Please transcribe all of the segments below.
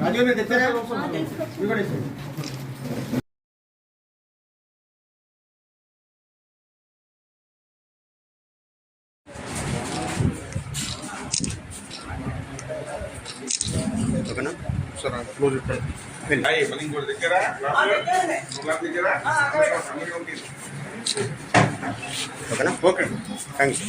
రాజీవ్ గారు తెచ్చారా ఓకేనా? సరే క్లోజ్ దగ్గర ఓకేనా? ఓకే. థ్యాంక్ యూ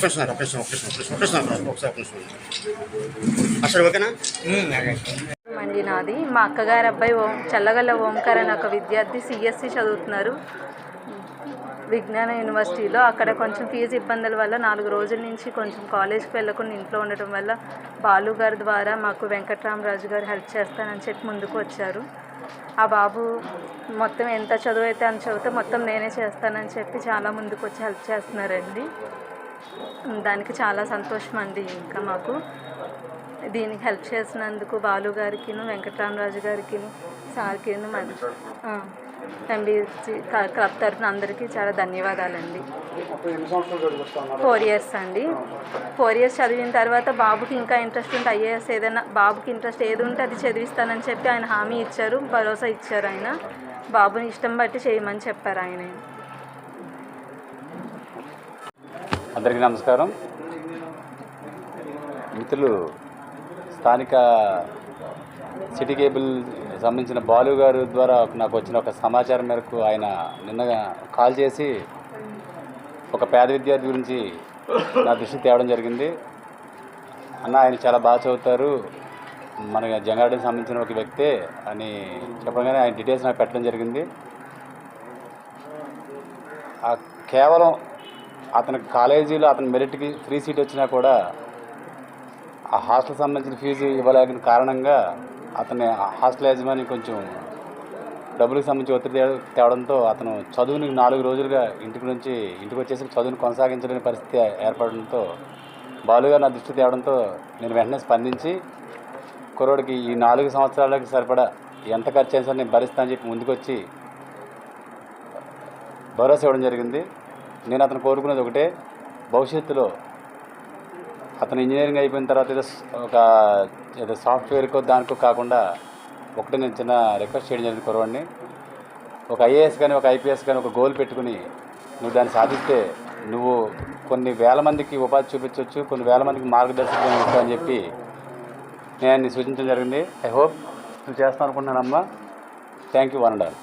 ప్రశ్న ప్రశ్న ప్రశ్న ప్రశ్న ప్రశ్న ఒకసారి ప్రశ్న అసలు ఓకేనా అండి నాది మా అక్కగారి అబ్బాయి ఓం చల్లగల్ల ఓంకార్ అనే ఒక విద్యార్థి సిఎస్సి చదువుతున్నారు. విజ్ఞాన యూనివర్సిటీలో అక్కడ కొంచెం ఫీజు ఇబ్బందుల వల్ల నాలుగు రోజుల నుంచి కొంచెం కాలేజ్కి వెళ్ళకుండా ఇంట్లో ఉండటం వల్ల బాలు గారి ద్వారా మాకు వెంకట్రామరాజు గారు హెల్ప్ చేస్తానని చెప్పి ముందుకు వచ్చారు. ఆ బాబు మొత్తం ఎంత చదువు అయితే అని చదివితే మొత్తం నేనే చేస్తానని చెప్పి చాలా ముందుకు వచ్చి హెల్ప్ చేస్తున్నారండి. దానికి చాలా సంతోషం అండి ఇంకా మాకు. దీనికి హెల్ప్ చేసినందుకు బాలు గారికిను వెంకటరామరాజు గారికిను సార్కిను మరి ఎంబీసీ క్లబ్ తరఫున అందరికీ చాలా ధన్యవాదాలండి. ఫోర్ ఇయర్స్ అండి. ఫోర్ ఇయర్స్ చదివిన తర్వాత బాబుకి ఇంకా ఇంట్రెస్ట్ ఉంటే ఐఏఎస్ ఏదైనా బాబుకి ఇంట్రెస్ట్ ఏది ఉంటే అది చదివిస్తానని చెప్పి ఆయన హామీ ఇచ్చారు భరోసా ఇచ్చారు ఆయన. బాబుని ఇష్టం బట్టి చేయమని చెప్పారు ఆయన. అందరికీ నమస్కారం. మిత్రులు స్థానిక సిటీ కేబుల్ సంబంధించిన బాలు గారు ద్వారా నాకు వచ్చిన ఒక సమాచారం మేరకు ఆయన నిన్న కాల్ చేసి ఒక పేద విద్యార్థి గురించి నా దృష్టి తేవడం జరిగింది. అన్న ఆయన చాలా బాగా చదువుతారు. మన జంగారెడ్డికి సంబంధించిన ఒక వ్యక్తే అని చెప్పగానే ఆయన డీటెయిల్స్ నాకు పెట్టడం జరిగింది. కేవలం అతనికి కాలేజీలో అతని మెరిట్కి ఫ్రీ సీట్ వచ్చినా కూడా ఆ హాస్టల్ సంబంధించిన ఫీజు ఇవ్వలేని కారణంగా అతని హాస్టల్ యజమాని కొంచెం డబ్బులకు సంబంధించి ఒత్తిడి తేవడంతో అతను చదువుని నాలుగు రోజులుగా ఇంటికి నుంచి ఇంటికి వచ్చేసి చదువుని కొనసాగించలేని పరిస్థితి ఏర్పడడంతో బాలుగా నా దృష్టి తేవడంతో నేను వెంటనే స్పందించి కుర్రోడికి ఈ నాలుగు సంవత్సరాలకి సరిపడా ఎంత ఖర్చు అయినా సరే నేను భరిస్తానని చెప్పి ముందుకొచ్చి భరోసా ఇవ్వడం జరిగింది. నేను అతను కోరుకునేది ఒకటే భవిష్యత్తులో అతను ఇంజనీరింగ్ అయిపోయిన తర్వాత ఏదో ఒక ఏదో సాఫ్ట్వేర్కో దానికో కాకుండా ఒకటి నేను చిన్న రిక్వెస్ట్ చేయడం జరిగింది కురవాడిని ఒక ఐఏఎస్ కానీ ఒక ఐపీఎస్ కానీ ఒక గోల్ పెట్టుకుని నువ్వు దాన్ని సాధిస్తే నువ్వు కొన్ని వేల మందికి ఉపాధి చూపించవచ్చు కొన్ని వేల మందికి మార్గదర్శకం ఇస్తావు అని చెప్పి నేను సూచించడం జరిగింది. ఐ హోప్ నువ్వు చేస్తాను అనుకుంటున్నానమ్మా. Thank you one and all.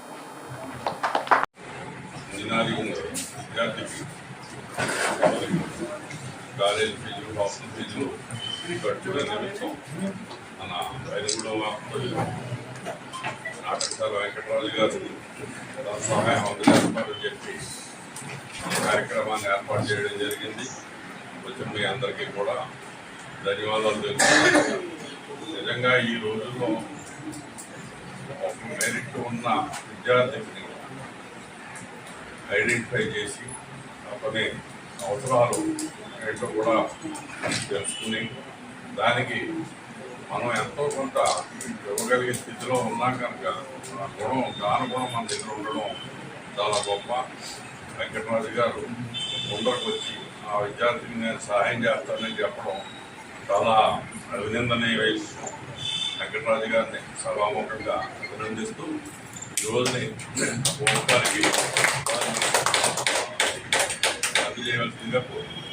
విద్యార్థికి కాలేజ్ ఫీజులు హాస్టల్ ఫీజులు కట్టుకునే నిమిత్తం మన బయలుగూడెం నాటకశాల వెంకటరాజు గారు సహాయం అందుబాటు చెప్పి కార్యక్రమాన్ని ఏర్పాటు చేయడం జరిగింది. కొంచెం మీ అందరికీ కూడా ధన్యవాదాలు తెలుపుతున్నాను. నిజంగా ఈ రోజుల్లో ఒక మెరిట్ ఉన్న విద్యార్థిని ఐడెంటిఫై చేసి అతని అవసరాలు ఏంటో కూడా తెలుసుకుని దానికి మనం ఎంతో కొంత ఇవ్వగలిగే స్థితిలో ఉన్నాం కనుక ఆ గుణం దాని గుణం మన దగ్గర ఉండడం చాలా గొప్ప. వెంకటరాజు గారు ముందరకు వచ్చి ఆ విద్యార్థికి నేను సహాయం చేస్తానని చెప్పడం చాలా అభినందనీయ విషయం. వెంకటరాజు గారిని సభాముఖంగా అభినందిస్తూ రోజుని ఓంకారికి అందజేయవలసిందిగా కోరుతున్నాను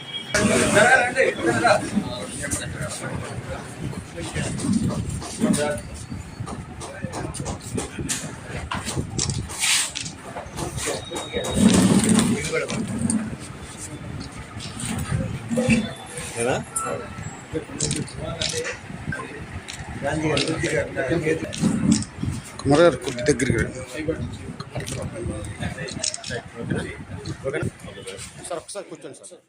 కదా కుమార్ గారు కొద్ది దగ్గరికి రండి సార్ ఒకసారి కూర్చోండి సార్.